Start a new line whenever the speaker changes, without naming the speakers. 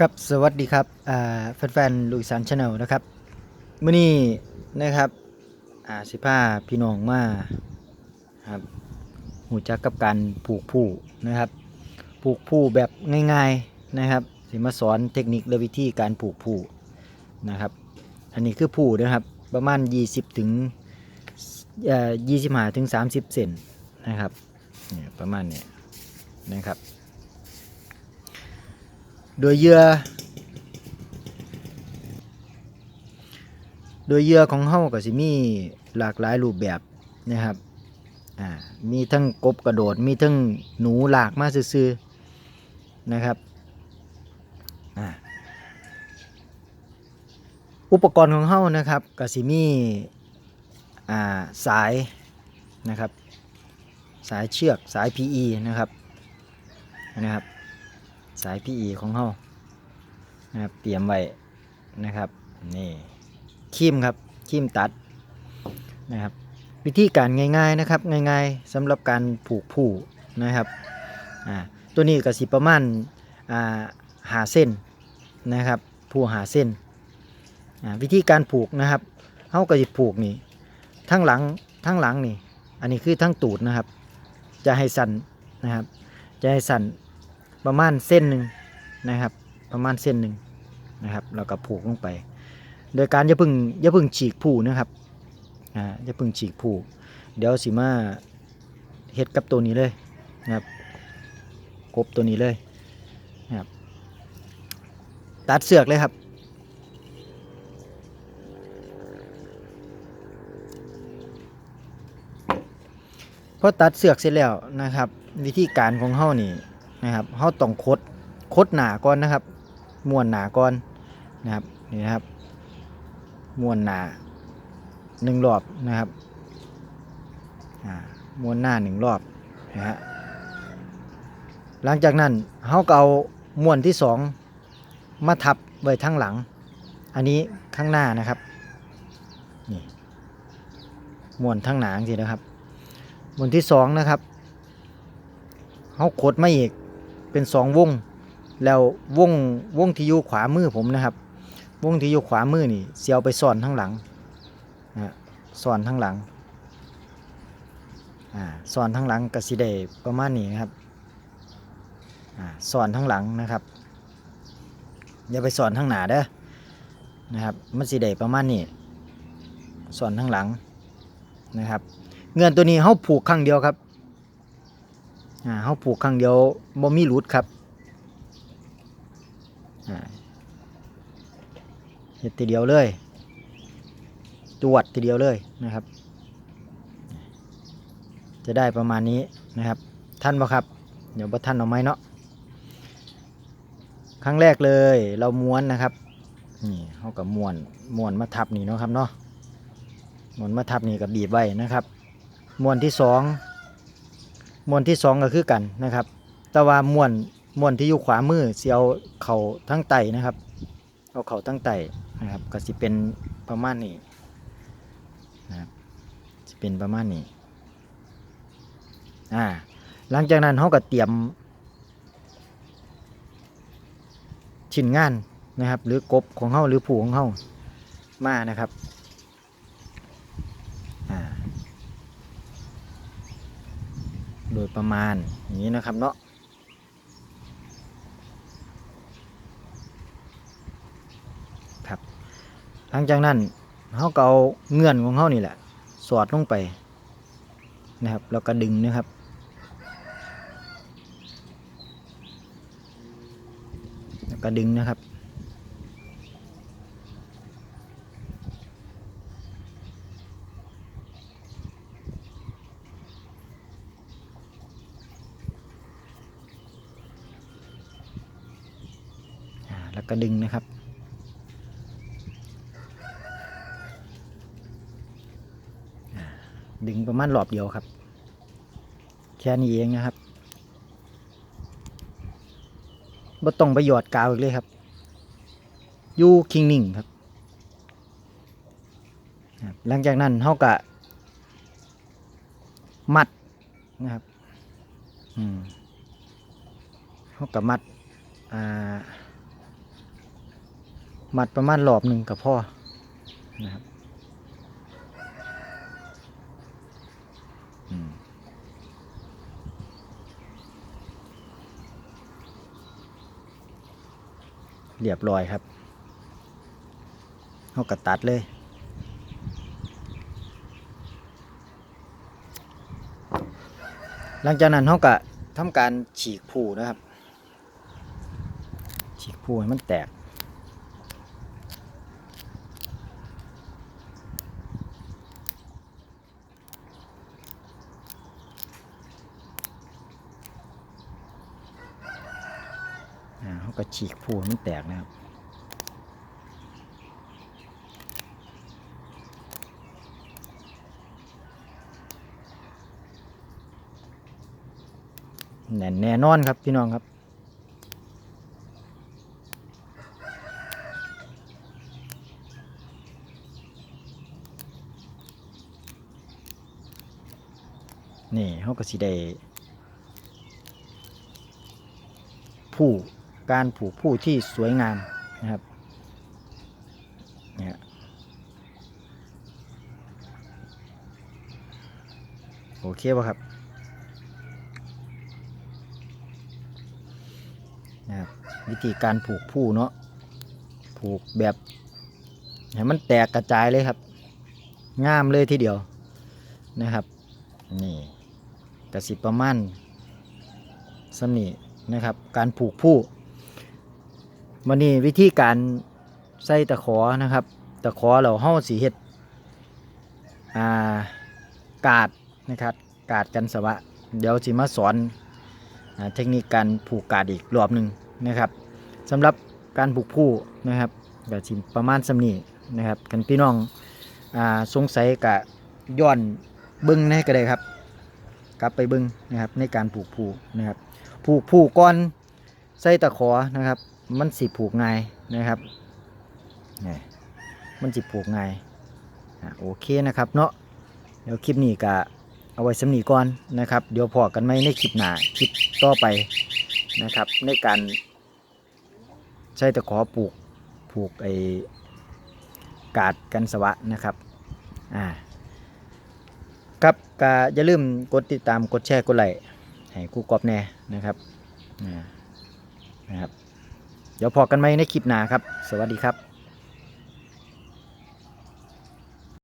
ครับ สวัสดีครับแฟนๆลุยสันชาแนลนะครับมื้อนี้นะครับอาสิพาพี่น้องมาครับหูจักกับการปลูกผู้นะครับปลูกผู้แบบง่ายๆนะครับสิมาสอนเทคนิคและวิธีการปลูกผู้นะครับ อันนี้คือผู้นะครับประมาณ 20 ถึงเอ่อ25ถึง30เซนนะครับประมาณเนี้นะครับ โดยเหยื่อ โดยเหยื่อของเฮาก็สิมีหลากหลายรูปแบบนะครับ อ่า มีทั้งกบกระโดด มีทั้งหนูหลากมาซื่อๆนะครับ อ่า อุปกรณ์ของเฮานะครับก็สิมี อ่า สายนะครับ สายเชือก สาย PE นะครับ นะครับ สาย PE ของเฮานะครับเตรียมไว้นะครับนี่คีมครับคีมตัดนะครับวิธีการง่ายๆนะครับง่ายๆสำหรับการผูกผู้นะครับอ่าตัวนี้ก็สิประมาณอ่าหาเส้นนะครับผู้หาเส้นอ่าวิธีการผูกนะครับเฮาก็สิผูกนี่ทั้งหลังทั้งหลังนี่อันนี้คือทั้งตูดนะครับ จะให้สั่นนะครับ จะให้สั่น ประมาณเส้นหนึ่งนะครับ ประมาณเส้นหนึ่งนะครับแล้วก็ผูกลงไป โดยการอย่าพึ่งอย่าพึ่งฉีกผูนะครับอ่าอย่าพึ่งฉีกผูเดี๋ยวสิมาเฮ็ดกับตัวนี้เลยนะครับกบตัวนี้เลยนะครับตัดเสือกเลยครับพอตัดเสือกเสร็จแล้วนะครับ วิธีการของเฮานี่ นะครับเขาต้องคดคดหนาก่อนนะครับม้วนหนาก่อนนะครับนี่นะครับม้วนหนาหนึ่งรอบนะครับม้วนหน้าหนึ่งรอบนะฮะหลังจากนั้นเขาก็เอาม้วนที่สองมาทับไว้ทั้งหลัง อันนี้ข้างหน้านะครับนี่ม้วนทั้งหนาสินะครับม้วนที่สองนะครับเขาคดมาอีก เป็นสองวง แล้ววงวงที่อยู่ขวามือผมนะครับ วงที่อยู่ขวามือนี่เสียวไปซ่อนทั้งหลังนะฮะซ่อนทั้งหลังอ่าซ่อนทั้งหลังกสิได้ประมาณนี้นะครับอ่าซ่อนทั้งหลังนะครับอย่าไปซ่อนทั้งหน้าเด้อนะครับ มันสิได้ประมาณนี้ซ่อนทั้งหลังนะครับ เงื่อนตัวนี้เขาผูกครั้งเดียวครับ อ่าเขาผูกครั้งเดียวบ่มีหลุดครับอ่าเฮ็ดทีเดียวเลยตรวจทีเดียวเลยนะครับ จะได้ประมาณนี้นะครับ ท่านบ่ครับ เดี๋ยวบ่ท่านเอาไหมเนาะครั้งแรกเลยเราม้วนนะครับนี่เขากับม้วนม้วนมาทับนี่เนาะครับเนาะม้วนมาทับนี่กับบีบไว้นะครับม้วนที่สอง มวนที่สองก็คือกันนะครับ แต่ว่ามวนมวนที่อยู่ขวามือเสียวเข่าทั้งไตนะครับ เอาเข่าทั้งไตนะครับ ก็สิเป็นประมาณนี้นะครับสิเป็นประมาณนี้อ่าหลังจากนั้นเขาก็เตรียมชิ้นงานนะครับ หรือกบของเขาหรือผูของเขามานะครับอ่า โดยประมาณอย่างนี้นะครับเนาะครับ หลังจากนั้นเขาก็เอาเงื่อนของเขานี่แหละ สอดลงไปนะครับ แล้วก็ดึงนะครับแล้วก็ดึงนะครับ อ่าแล้วก็ดึงนะครับ ดึงประมาณรอบเดียวครับ แค่นี้เองนะครับบ่ต้องไปหยอดกาวอีกเลยครับยูคิงนิ่งครับ หลังจากนั้นเขาก็มัดนะครับ อืมเขาก็มัด อ่า มัดประมาณรอบหนึ่งกับพ่อนะครับเรียบร้อยครับเขากระตัดเลยหลังจากนั้นเขาก็ทำการฉีกผูนะครับ ฉีกผูให้มันแตก เขาก็ฉีกผูให้มันแตกนะครับแน่นแน่นอนครับพี่น้องครับนี่เขาก็สิได้ผู้ การผูกผู้ที่สวยงามนะครับเนี่ยโอเคป่ะครับนะครับ วิธีการผูกผู้เนาะผูกแบบให้มันแตกกระจายเลยครับงามเลยทีเดียวนะครับ นี่กระสิประมาณสำนีนะครับ การผูกผู้ วันนี้วิธีการใส่ตะขอนะครับ ตะขอเราเห่าสีเห็ดอ่ากาดนะครับ กาดกันสวะ เดี๋ยวจิมาสอนอเทคนิคการผูกกาดอีกรอบหนึ่งนะครับสำหรับการผูกผู้นะครับก็สิประมาณสำนีนะครับกันพี่น้องอ่าสงสัยกะย้อนเบิ้งให้ก็ได้ครับ กลับไปเบิ้งนะครับในการผูกผู้นะครับผูกผู้ก่อนใส่ตะขอนะครับ มันสิผูกง่ายนะครับนี่มันสิผูกง่ายโอเคนะครับเนาะเดี๋ยวคลิปนี้ก็เอาไว้สำนีก่อนนะครับ เดี๋ยวพอกันไหมในคลิปหน้าคลิปต่อไปนะครับ ในการใช้ตะขอปลูกผูกไอ้กาดกันสวะนะครับอ่าครับก็อย่าลืมกดติดตามกดแชร์กดไลค์ให้ครูกอบแน่นะครับอ่นะครับ เดี๋ยวพอกันไหมในคลิปหน้าครับ สวัสดีครับ